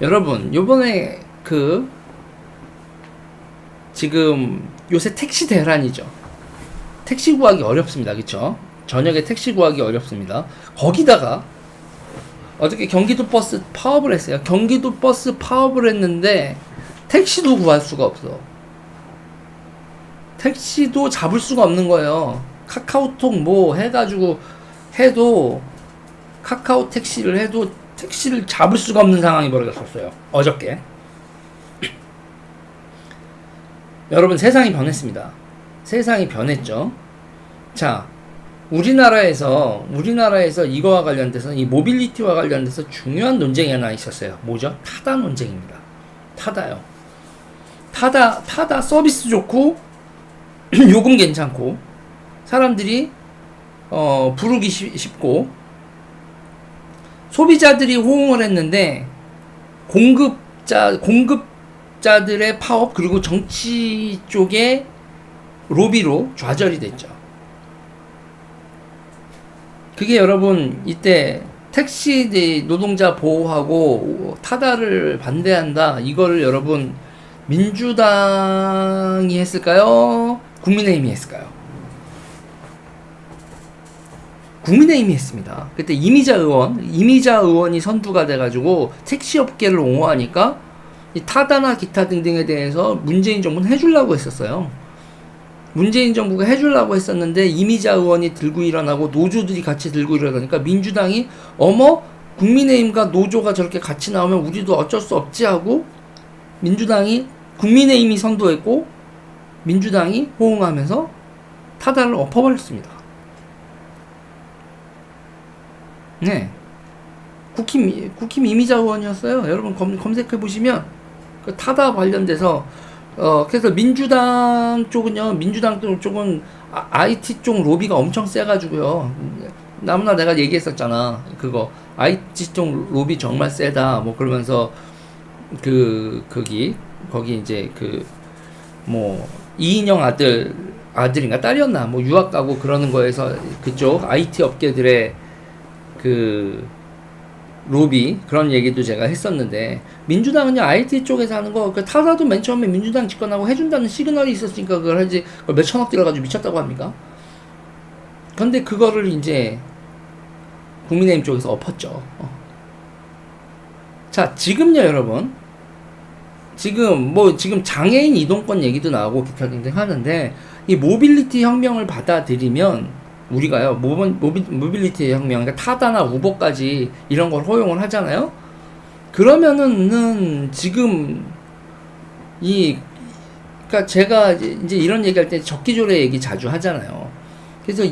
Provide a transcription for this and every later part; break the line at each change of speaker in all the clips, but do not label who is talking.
여러분 요번에 그 지금 요새 택시 대란이죠. 택시 구하기 어렵습니다. 그쵸? 저녁에 택시 구하기 어렵습니다. 거기다가 어저께 경기도 버스 파업을 했어요. 경기도 버스 파업을 했는데 택시도 구할 수가 없어. 택시도 잡을 수가 없는 거예요. 카카오톡 뭐 해가지고 해도 카카오 택시를 해도 택시를 잡을 수가 없는 상황이 벌어졌었어요. 어저께. 여러분 세상이 변했습니다. 세상이 변했죠. 자, 우리나라에서 우리나라에서 이거와 관련돼서 이 모빌리티와 관련돼서 중요한 논쟁이 하나 있었어요. 뭐죠? 타다 논쟁입니다. 타다요. 타다 타다 서비스 좋고 요금 괜찮고 사람들이 어 부르기 쉽- 쉽고 소비자들이 호응을 했는데 공급자 공급자들의 파업 그리고 정치 쪽의 로비로 좌절이 됐죠. 그게 여러분 이때 택시 노동자 보호하고 타다를 반대한다 이거를 여러분 민주당이 했을까요? 국민의힘이 했을까요? 국민의힘이 했습니다. 그때 이미자 의원, 이미자 의원이 선두가 돼가지고 택시 업계를 옹호하니까 이 타다나 기타 등등에 대해서 문재인 정부는 해주려고 했었어요. 문재인 정부가 해주려고 했었는데 이미자 의원이 들고 일어나고 노조들이 같이 들고 일어나니까 민주당이 어머 국민의힘과 노조가 저렇게 같이 나오면 우리도 어쩔 수 없지 하고 민주당이 국민의힘이 선도했고 민주당이 호응하면서 타다를 엎어버렸습니다. 네. 국힘, 국힘 이미자 의원이었어요. 여러분 검, 검색해 보시면 그 타다 관련돼서 어 그래서 민주당 쪽은요 민주당 쪽은 아, IT 쪽 로비가 엄청 세가지고요. 나무나 내가 얘기했었잖아. 그거. IT 쪽 로비 정말 세다. 뭐 그러면서 그 거기 거기 이제 그 뭐 이인영 아들 아들인가 딸이었나? 뭐 유학 가고 그러는 거에서 그쪽 IT 업계들의 그 로비 그런 얘기도 제가 했었는데 민주당은요 IT 쪽에서 하는 거 그 타다도 맨 처음에 민주당 집권하고 해준다는 시그널이 있었으니까 그걸 하지 그걸 몇 천억 들어가지고 미쳤다고 합니까? 근데 그거를 이제 국민의힘 쪽에서 엎었죠. 어. 자 지금요 여러분 지금 뭐 지금 장애인 이동권 얘기도 나오고 기타 등등 하는데 이 모빌리티 혁명을 받아들이면 우리가요 모빌, 모빌리티 혁명 그러니까 타다나 우버까지 이런 걸 허용을 하잖아요 그러면은 지금 이 그러니까 제가 이제 이런 얘기할 때 적기조례 얘기 자주 하잖아요 그래서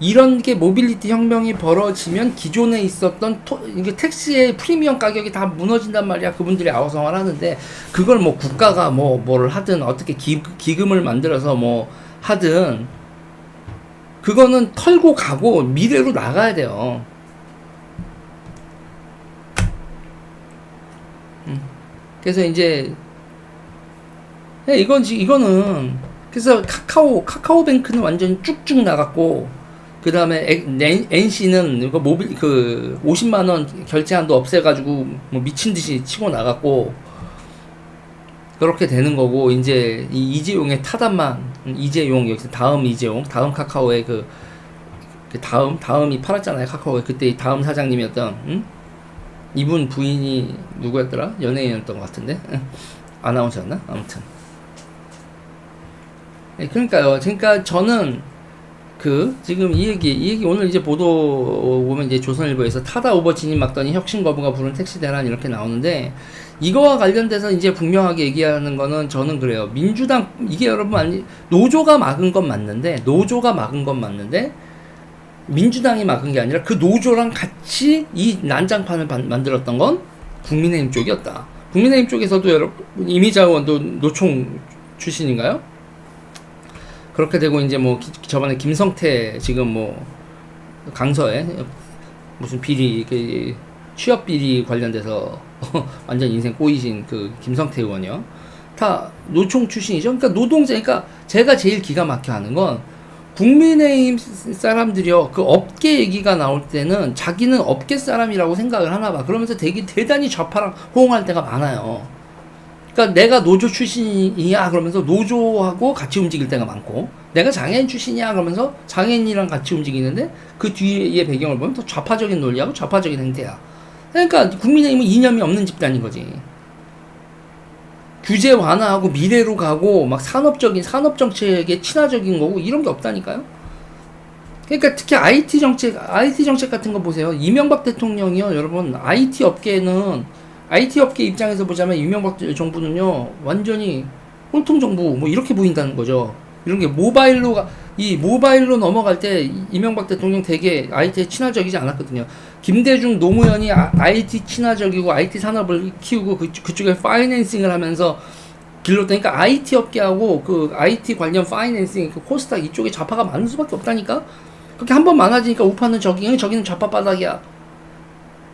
이런 게 모빌리티 혁명이 벌어지면 기존에 있었던 토, 이게 택시의 프리미엄 가격이 다 무너진단 말이야. 그분들이 아우성을 하는데 그걸 뭐 국가가 뭐 뭐를 하든 어떻게 기, 기금을 만들어서 뭐 하든 그거는 털고 가고 미래로 나가야 돼요. 음. 그래서 이제 야, 이건 지- 이거는 그래서 카카오 카카오뱅크는 완전 쭉쭉 나갔고 그 다음에 NC는 이거 모빌 그 50만 원 결제한도 없애가지고 뭐 미친 듯이 치고 나갔고 그렇게 되는 거고 이제 이 이재용의 타단만 이재용 여기서 다음 이재용 다음 카카오의 그, 그 다음 다음이 팔았잖아요 카카오에. 그때 다음 사장님이었던 응? 이분 부인이 누구였더라? 연예인이었던 것 같은데? 응? 아나운서였나? 아무튼. 네, 그러니까요. 그러니까 저는 그 지금 이 얘기 이 얘기 오늘 이제 보도 보면 이제 조선일보에서 타다 오버 진입 막더니 혁신 거부가 부른 택시 대란 이렇게 나오는데 이거와 관련돼서 이제 분명하게 얘기하는 거는 저는 그래요 민주당 이게 여러분 아니 노조가 막은 건 맞는데 노조가 막은 건 맞는데 민주당이 막은 게 아니라 그 노조랑 같이 이 난장판을 반- 만들었던 건 국민의힘 쪽이었다 국민의힘 쪽에서도 여러분 이미자 의원도 노총 출신인가요? 그렇게 되고 이제 뭐 기- 저번에 김성태 지금 뭐 강서에 무슨 비리 그 취업 비리 관련돼서 완전 인생 꼬이신 그 김성태 의원이요. 다 노총 출신이죠. 그러니까 노동자 그러니까 제가 제일 기가 막혀 하는 건 국민의힘 사람들이요 그 업계 얘기가 나올 때는 자기는 업계 사람이라고 생각을 하나 봐 그러면서 되게 대단히 좌파랑 호응할 때가 많아요 그러니까 내가 노조 출신이야 그러면서 노조하고 같이 움직일 때가 많고 내가 장애인 출신이야 그러면서 장애인이랑 같이 움직이는데 그 뒤에 배경을 보면 또 좌파적인 논리하고 좌파적인 행태야 그러니까 국민의힘은 이념이 없는 집단인 거지 규제 완화하고 미래로 가고 막 산업적인 산업 정책에 친화적인 거고 이런 게 없다니까요. 그러니까 특히 IT 정책, IT 정책 같은 거 보세요. 이명박 대통령이요, 여러분 IT 업계는 IT 업계 입장에서 보자면 이명박 정부는요 완전히 꼴통 정부 뭐 이렇게 보인다는 거죠. 이런 게 모바일로가 이 모바일로 넘어갈 때 이명박 대통령 되게 IT에 친화적이지 않았거든요. 김대중 노무현이 아- IT 친화적이고 IT 산업을 키우고 그, 그쪽에 파이낸싱을 하면서 길렀다니까 IT 업계하고 그 IT 관련 파이낸싱 그 코스닥 이쪽에 좌파가 많을 수밖에 없다니까? 그렇게 한 번 많아지니까 우파는 저기 저기는 좌파 바닥이야.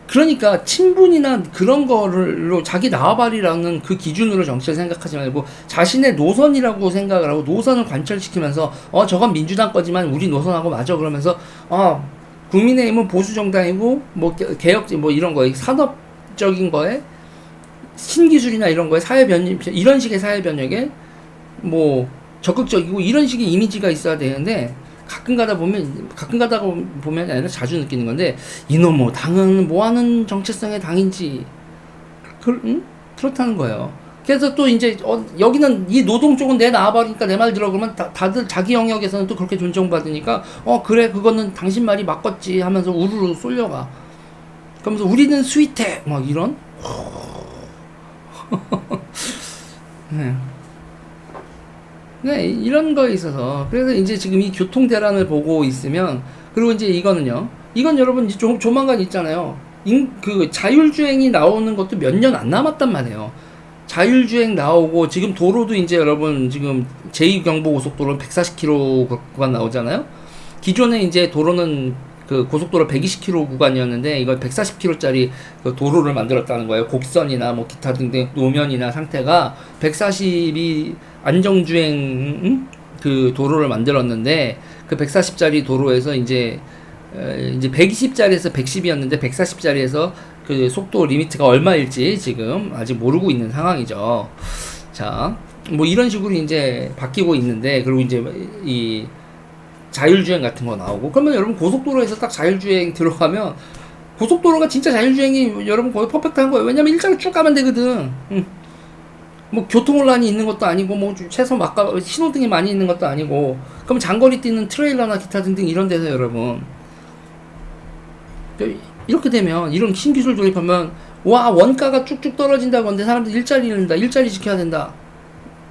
그러니까 친분이나 그런 거를로 자기 나와바리라는 그 기준으로 정치를 생각하지 말고 자신의 노선이라고 생각을 하고 노선을 관철시키면서 어 저건 민주당 거지만 우리 노선하고 맞아 그러면서 어 국민의힘은 보수 정당이고 뭐 개- 개혁 뭐 이런 거에 산업적인 거에 신기술이나 이런 거에 사회 변 이런 식의 사회 변혁에 뭐 적극적이고 이런 식의 이미지가 있어야 되는데 가끔 가다 보면 가끔 가다 보면 아니라 자주 느끼는 건데 이놈 뭐 당은 뭐 하는 정체성의 당인지 그, 응? 그렇다는 거예요. 그래서 또 이제 어, 여기는 이 노동 쪽은 내 나와버리니까 내 말 들어 그러면 다, 다들 자기 영역에서는 또 그렇게 존중받으니까 어 그래 그거는 당신 말이 맞겠지 하면서 우르르 쏠려가. 그러면서 우리는 스윗해 막 이런. 네. 네, 이런 거에 있어서. 그래서 이제 지금 이 교통 대란을 보고 있으면, 그리고 이제 이거는요. 이건 여러분 조, 조만간 있잖아요. 인, 그 자율주행이 나오는 것도 몇 년 안 남았단 말이에요. 자율주행 나오고, 지금 도로도 이제 여러분 지금 제2경부고속도로 140km 구간 나오잖아요. 기존에 이제 도로는 그 고속도로 120km 구간이었는데 이걸 140km짜리 그 도로를 만들었다는 거예요. 곡선이나 뭐 기타 등등 노면이나 상태가 140이 안정주행 음? 그 도로를 만들었는데 그 140짜리 도로에서 이제 에, 이제 120짜리에서 110이었는데 140짜리에서 그 속도 리미트가 얼마일지 지금 아직 모르고 있는 상황이죠. 자, 뭐 이런 식으로 이제 바뀌고 있는데 그리고 이제 이 자율주행 같은 거 나오고 그러면 여러분 고속도로에서 딱 자율주행 들어가면 고속도로가 진짜 자율주행이 여러분 거의 퍼펙트한 거예요. 왜냐면 일자로 쭉 가면 되거든. 음. 뭐 교통혼란이 있는 것도 아니고 뭐 최소 막가 신호등이 많이 있는 것도 아니고 그럼 장거리 뛰는 트레일러나 기타 등등 이런 데서 여러분 이렇게 되면 이런 신기술 도입하면 와 원가가 쭉쭉 떨어진다고 하는데 사람들 일자리 잃는다 일자리 지켜야 된다.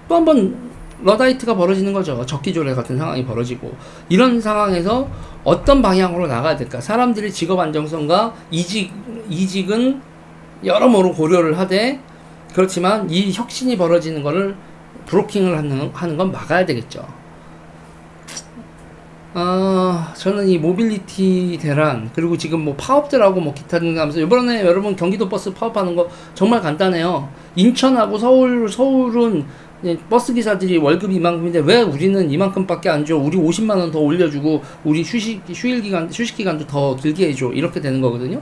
또 한 번 러다이트가 벌어지는 거죠. 적기조례 같은 상황이 벌어지고. 이런 상황에서 어떤 방향으로 나가야 될까? 사람들의 직업 안정성과 이직 이직은 여러모로 고려를 하되 그렇지만 이 혁신이 벌어지는 거를 브로킹을 하는, 하는 건 막아야 되겠죠. 아, 저는 이 모빌리티 대란, 그리고 지금 뭐 파업들하고 뭐 기타 등등 하면서, 이번에 여러분 경기도 버스 파업하는 거 정말 간단해요. 인천하고 서울, 서울은 예, 버스 기사들이 월급이 이만큼인데 왜 우리는 이만큼밖에 안 줘? 우리 50만 원 더 올려주고 우리 휴식 휴일 기간 휴식 기간도 더 길게 해줘 이렇게 되는 거거든요.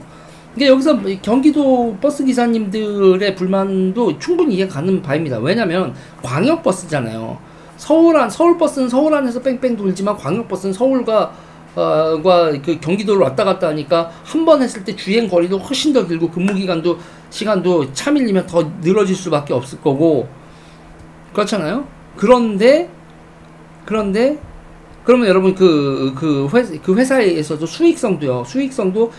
그러니까 여기서 경기도 버스 기사님들의 불만도 충분히 이해 가는 바입니다. 왜냐면 광역 버스잖아요. 서울 안 서울 버스는 서울 안에서 뺑뺑 돌지만 광역 버스는 서울과 어, 과그 경기도를 왔다 갔다 하니까 한 번 했을 때 주행 거리도 훨씬 더 길고 근무 기간도 시간도 차 밀리면 더 늘어질 수밖에 없을 거고 그렇잖아요. 그런데 그런데 그러면 여러분 그, 그, 회, 그 회사에서도 수익성도요. 수익성도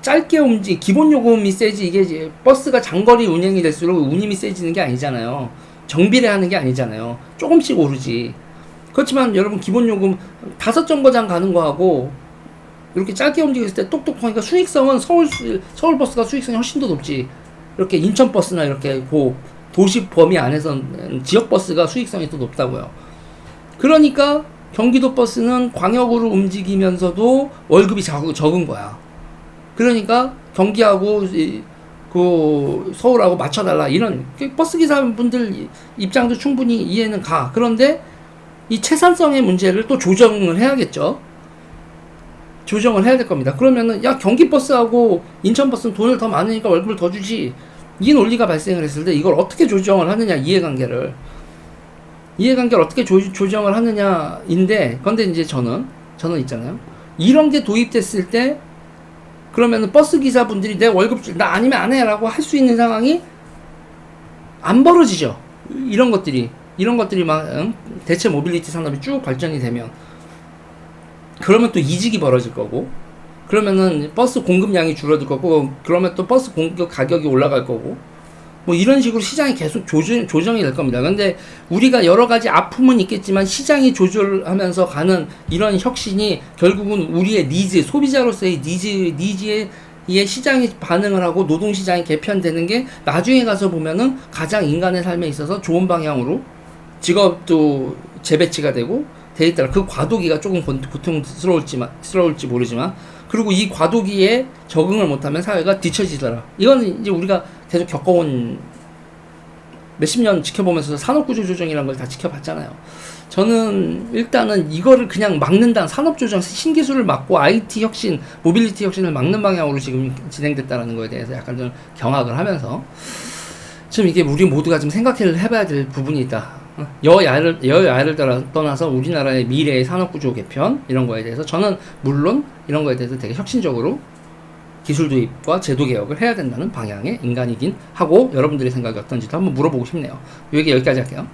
짧게 움직, 기본 요금이 세지, 이게 버스가 장거리 운행이 될수록 운임이 세지는 게 아니잖아요. 정비례 하는 게 아니잖아요. 조금씩 오르지. 그렇지만 여러분 기본 요금 다섯 정거장 가는 거하고 이렇게 짧게 움직였을 때 똑똑하니까 수익성은 서울, 수- 서울 버스가 수익성이 훨씬 더 높지. 이렇게 인천 버스나 이렇게 고 도시 범위 안에서 지역 버스가 수익성이 더 높다고요. 그러니까 경기도 버스는 광역으로 움직이면서도 월급이 작- 적은 거야. 그러니까 경기하고 이- 그 서울하고 맞춰달라 이런 그 버스 기사분들 입장도 충분히 이해는 가. 그런데 이 채산성의 문제를 또 조정을 해야겠죠. 조정을 해야 될 겁니다. 그러면은 야 경기 버스하고 인천 버스는 돈을 더 많으니까 월급을 더 주지. 이 논리가 발생을 했을 때 이걸 어떻게 조정을 하느냐 이해관계를 이해관계를 어떻게 조, 조정을 하느냐인데 근데 이제 저는 저는 있잖아요. 이런 게 도입됐을 때 그러면은 버스 기사분들이 내 월급 줄- 나 아니면 안 해라고 할 수 있는 상황이 안 벌어지죠. 이런 것들이 이런 것들이 막 응? 대체 모빌리티 산업이 쭉 발전이 되면 그러면 또 이직이 벌어질 거고 그러면은 버스 공급량이 줄어들 거고 그러면 또 버스 공급 가격이 올라갈 거고 뭐 이런 식으로 시장이 계속 조정, 조정이 될 겁니다. 근데 우리가 여러 가지 아픔은 있겠지만 시장이 조절하면서 가는 이런 혁신이 결국은 우리의 니즈, 소비자로서의 니즈, 니즈에 이 시장이 반응을 하고 노동 시장이 개편되는 게 나중에 가서 보면은 가장 인간의 삶에 있어서 좋은 방향으로 직업도 재배치가 되고 데이터가 그 과도기가 조금 고- 고통스러울지만 스러울지 모르지만 그리고 이 과도기에 적응을 못하면 사회가 뒤처지더라. 이거는 이제 우리가 계속 겪어온 몇십 년 지켜보면서 산업구조 조정이라는 걸 다 지켜봤잖아요. 저는 일단은 이거를 그냥 막는다 산업조정 신기술을 막고 IT 혁신, 모빌리티 혁신을 막는 방향으로 지금 진행됐다는 거에 대해서 약간 좀 경악을 하면서 지금 이게 우리 모두가 좀 생각을 해봐야 될 부분이 있다. 어, 여야를 여야를 떠나서 우리나라의 미래의 산업구조 개편 이런 거에 대해서 저는 물론 이런 거에 대해서 되게 혁신적으로 기술 도입과 제도 개혁을 해야 된다는 방향의 인간이긴 하고 여러분들의 생각이 어떤지도 한번 물어보고 싶네요. 이 얘기 여기까지 할게요.